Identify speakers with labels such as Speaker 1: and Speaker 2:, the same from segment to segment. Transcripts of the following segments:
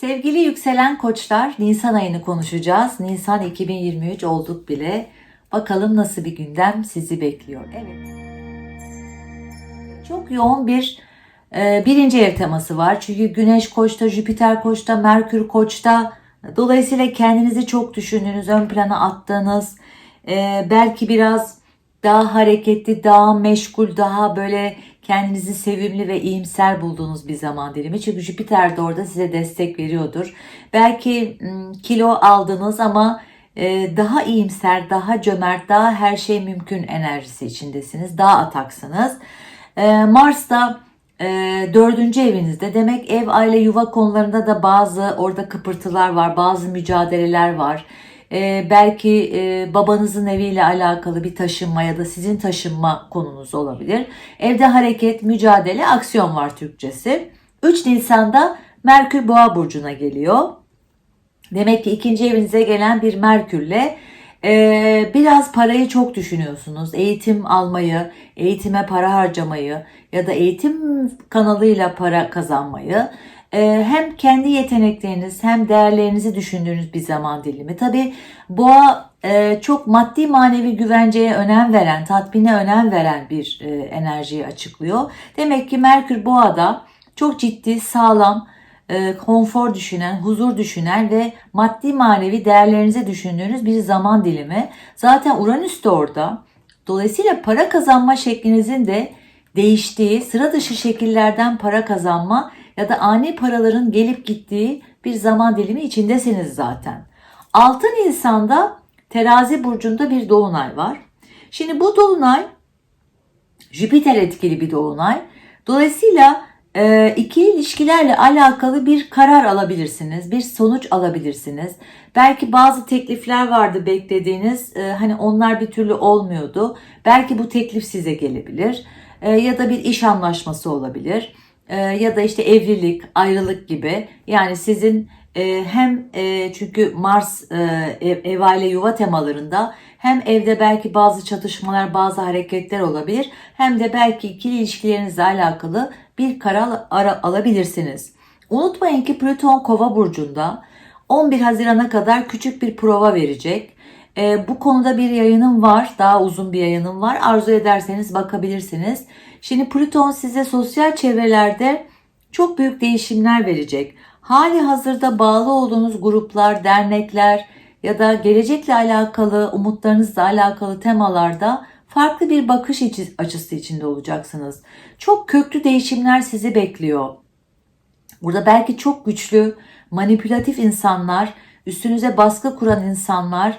Speaker 1: Sevgili yükselen koçlar, Nisan ayını konuşacağız. Nisan 2023 olduk bile. Bakalım nasıl bir gündem sizi bekliyor. Evet. Çok yoğun bir e, birinci ev teması var. Çünkü Güneş Koç'ta, Jüpiter Koç'ta, Merkür Koç'ta. Dolayısıyla kendinizi çok düşündüğünüz, ön plana attığınız, e, belki biraz daha hareketli, daha meşgul, daha böyle kendinizi sevimli ve iyimser bulduğunuz bir zaman dilimi. Çünkü Jüpiter de orada size destek veriyordur. Belki kilo aldınız ama e, daha iyimser, daha cömert, daha her şey mümkün enerjisi içindesiniz. Daha ataksınız. E, Mars da e, dördüncü evinizde. Demek ev, aile, yuva konularında da bazı orada kıpırtılar var, bazı mücadeleler var. E, belki e, babanızın eviyle alakalı bir taşınma ya da sizin taşınma konunuz olabilir. Evde hareket, mücadele, aksiyon var Türkçesi. 3 Nisan'da Merkür Boğa burcuna geliyor. Demek ki ikinci evinize gelen bir Merkürle e, biraz parayı çok düşünüyorsunuz. Eğitim almayı, eğitime para harcamayı ya da eğitim kanalıyla para kazanmayı hem kendi yetenekleriniz hem değerlerinizi düşündüğünüz bir zaman dilimi. Tabi boğa e, çok maddi manevi güvenceye önem veren, tatmine önem veren bir e, enerjiyi açıklıyor. Demek ki Merkür boğada çok ciddi, sağlam, e, konfor düşünen, huzur düşünen ve maddi manevi değerlerinizi düşündüğünüz bir zaman dilimi. Zaten Uranüs de orada. Dolayısıyla para kazanma şeklinizin de değiştiği, sıra dışı şekillerden para kazanma ya da ani paraların gelip gittiği bir zaman dilimi içindesiniz zaten. 6 Nisan'da Terazi burcunda bir dolunay var. Şimdi bu dolunay Jüpiter etkili bir dolunay. Dolayısıyla e, ikili ilişkilerle alakalı bir karar alabilirsiniz, bir sonuç alabilirsiniz. Belki bazı teklifler vardı beklediğiniz, e, hani onlar bir türlü olmuyordu. Belki bu teklif size gelebilir E, ya da bir iş anlaşması olabilir E, ya da işte evlilik, ayrılık gibi. Yani sizin e, hem e, çünkü Mars e, ev, aile yuva temalarında hem evde belki bazı çatışmalar, bazı hareketler olabilir hem de belki ikili ilişkilerinizle alakalı bir karar ara, alabilirsiniz. Unutmayın ki Plüton Kova burcunda 11 Haziran'a kadar küçük bir prova verecek. E, bu konuda bir yayınım var. Daha uzun bir yayınım var. Arzu ederseniz bakabilirsiniz. Şimdi Plüton size sosyal çevrelerde çok büyük değişimler verecek. Hali hazırda bağlı olduğunuz gruplar, dernekler ya da gelecekle alakalı, umutlarınızla alakalı temalarda farklı bir bakış açısı içinde olacaksınız. Çok köklü değişimler sizi bekliyor. Burada belki çok güçlü, manipülatif insanlar, üstünüze baskı kuran insanlar,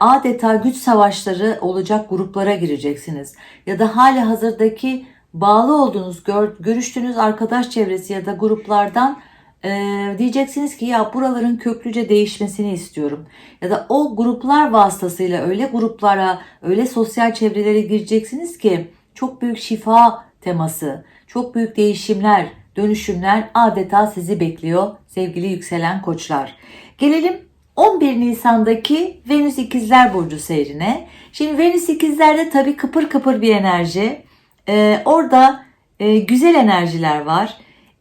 Speaker 1: adeta güç savaşları olacak gruplara gireceksiniz. Ya da hali hazırdaki bağlı olduğunuz, görüştüğünüz arkadaş çevresi ya da gruplardan ee, diyeceksiniz ki ya buraların köklüce değişmesini istiyorum. Ya da o gruplar vasıtasıyla öyle gruplara, öyle sosyal çevrelere gireceksiniz ki çok büyük şifa teması, çok büyük değişimler, dönüşümler adeta sizi bekliyor sevgili yükselen koçlar. Gelelim 11 Nisan'daki Venüs İkizler Burcu seyrine. Şimdi Venüs İkizler'de tabii kıpır kıpır bir enerji. Ee, orada e, güzel enerjiler var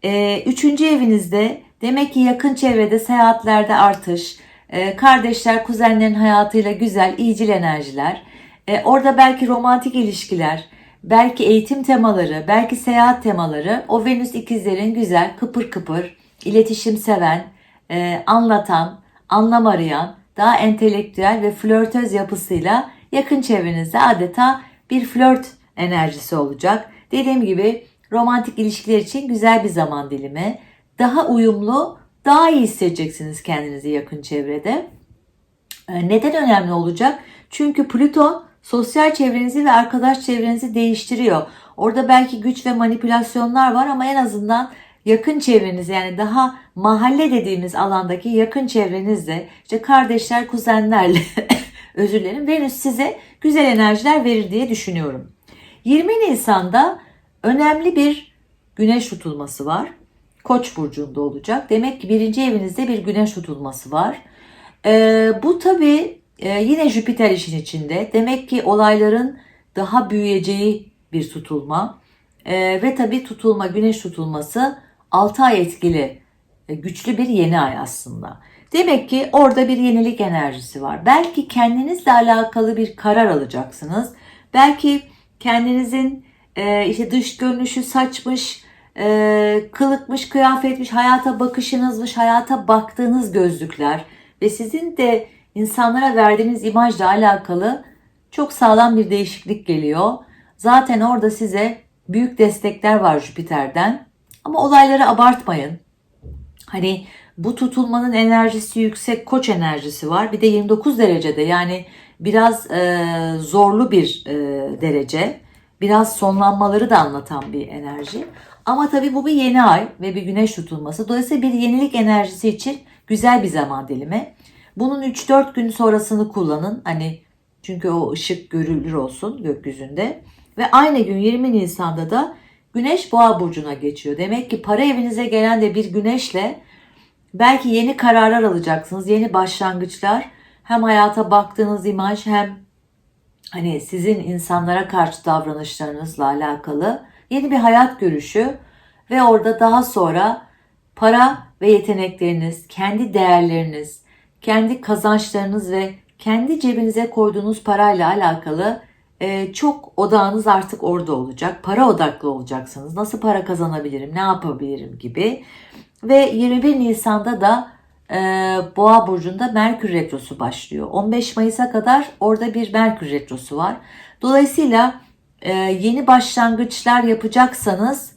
Speaker 1: e, üçüncü evinizde demek ki yakın çevrede seyahatlerde artış, e, kardeşler, kuzenlerin hayatıyla güzel, iyicil enerjiler. E, orada belki romantik ilişkiler, belki eğitim temaları, belki seyahat temaları o Venüs ikizlerin güzel, kıpır kıpır, iletişim seven, e, anlatan, anlam arayan, daha entelektüel ve flörtöz yapısıyla yakın çevrenizde adeta bir flört enerjisi olacak. Dediğim gibi romantik ilişkiler için güzel bir zaman dilimi. Daha uyumlu, daha iyi hissedeceksiniz kendinizi yakın çevrede. Ee, neden önemli olacak? Çünkü Plüton sosyal çevrenizi ve arkadaş çevrenizi değiştiriyor. Orada belki güç ve manipülasyonlar var ama en azından yakın çevreniz yani daha mahalle dediğimiz alandaki yakın çevrenizle işte kardeşler, kuzenlerle özür dilerim Venüs size güzel enerjiler verir diye düşünüyorum. 20 Nisan'da önemli bir güneş tutulması var. Koç burcunda olacak. Demek ki birinci evinizde bir güneş tutulması var. Ee, bu tabi e, yine Jüpiter işin içinde. Demek ki olayların daha büyüyeceği bir tutulma. Ee, ve tabi tutulma, güneş tutulması 6 ay etkili e, güçlü bir yeni ay aslında. Demek ki orada bir yenilik enerjisi var. Belki kendinizle alakalı bir karar alacaksınız. Belki kendinizin e, işte dış görünüşü saçmış, e, kılıkmış, kıyafetmiş, hayata bakışınızmış, hayata baktığınız gözlükler ve sizin de insanlara verdiğiniz imajla alakalı çok sağlam bir değişiklik geliyor. Zaten orada size büyük destekler var Jüpiter'den. Ama olayları abartmayın. Hani bu tutulmanın enerjisi yüksek koç enerjisi var. Bir de 29 derecede yani biraz e, zorlu bir e, derece. Biraz sonlanmaları da anlatan bir enerji. Ama tabii bu bir yeni ay ve bir güneş tutulması. Dolayısıyla bir yenilik enerjisi için güzel bir zaman dilimi. Bunun 3-4 gün sonrasını kullanın. Hani çünkü o ışık görülür olsun gökyüzünde. Ve aynı gün 20 Nisan'da da Güneş Boğa burcuna geçiyor. Demek ki para evinize gelen de bir güneşle belki yeni kararlar alacaksınız, yeni başlangıçlar. Hem hayata baktığınız imaj hem hani sizin insanlara karşı davranışlarınızla alakalı yeni bir hayat görüşü ve orada daha sonra para ve yetenekleriniz, kendi değerleriniz, kendi kazançlarınız ve kendi cebinize koyduğunuz parayla alakalı e, çok odağınız artık orada olacak. Para odaklı olacaksınız. Nasıl para kazanabilirim, ne yapabilirim gibi. Ve 21 Nisan'da da e, Boğa burcunda Merkür retrosu başlıyor. 15 Mayıs'a kadar orada bir Merkür retrosu var. Dolayısıyla e, yeni başlangıçlar yapacaksanız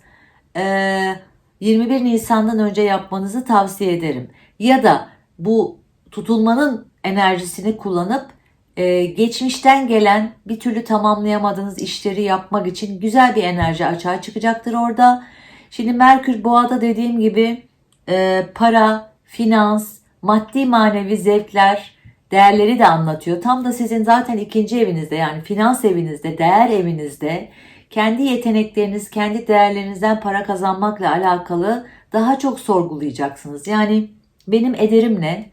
Speaker 1: e, 21 Nisan'dan önce yapmanızı tavsiye ederim. Ya da bu tutulmanın enerjisini kullanıp e, geçmişten gelen bir türlü tamamlayamadığınız işleri yapmak için güzel bir enerji açığa çıkacaktır orada. Şimdi Merkür Boğa'da dediğim gibi e, para, finans, maddi manevi zevkler, değerleri de anlatıyor. Tam da sizin zaten ikinci evinizde yani finans evinizde, değer evinizde kendi yetenekleriniz, kendi değerlerinizden para kazanmakla alakalı daha çok sorgulayacaksınız. Yani benim ederim ne?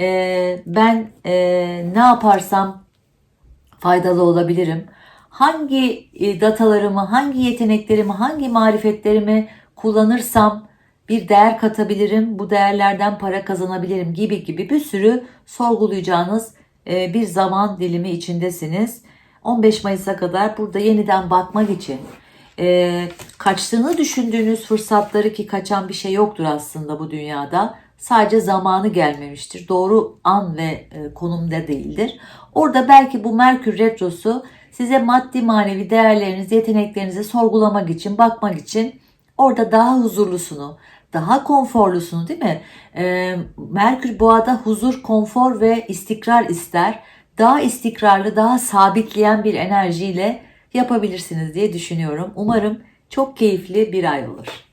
Speaker 1: Ee, ben e, ne yaparsam faydalı olabilirim? Hangi e, datalarımı, hangi yeteneklerimi, hangi marifetlerimi kullanırsam bir değer katabilirim, bu değerlerden para kazanabilirim gibi gibi bir sürü sorgulayacağınız e, bir zaman dilimi içindesiniz. 15 Mayıs'a kadar burada yeniden bakmak için e, kaçtığını düşündüğünüz fırsatları ki kaçan bir şey yoktur aslında bu dünyada. Sadece zamanı gelmemiştir. Doğru an ve e, konumda değildir. Orada belki bu Merkür Retrosu size maddi manevi değerlerinizi, yeteneklerinizi sorgulamak için, bakmak için orada daha huzurlusunu, daha konforlusunu değil mi? E, Merkür Boğa'da huzur, konfor ve istikrar ister. Daha istikrarlı, daha sabitleyen bir enerjiyle yapabilirsiniz diye düşünüyorum. Umarım çok keyifli bir ay olur.